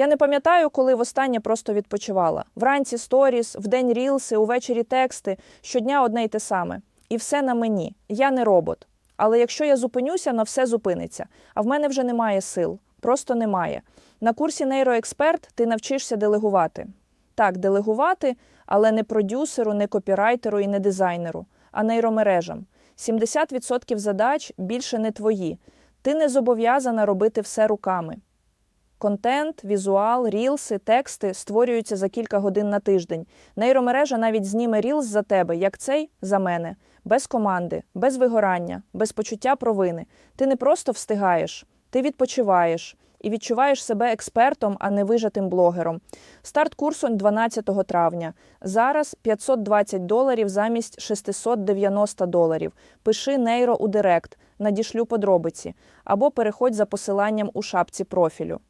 Я не пам'ятаю, коли востаннє просто відпочивала. Вранці сторіс, вдень рілси, увечері тексти, щодня одне й те саме. І все на мені. Я не робот. Але якщо я зупинюся, на все зупиниться. А в мене вже немає сил. Просто немає. На курсі нейроексперт ти навчишся делегувати. Так, делегувати, але не продюсеру, не копірайтеру і не дизайнеру, а нейромережам. 70% задач більше не твої. Ти не зобов'язана робити все руками. Контент, візуал, рілси, тексти створюються за кілька годин на тиждень. Нейромережа навіть зніме рілс за тебе, як цей за мене, без команди, без вигорання, без почуття провини. Ти не просто встигаєш, ти відпочиваєш і відчуваєш себе експертом, а не вижатим блогером. Старт курсу 12 травня. Зараз 520 доларів замість 690 доларів. Пиши нейро у Директ, надішлю подробиці або переходь за посиланням у шапці профілю.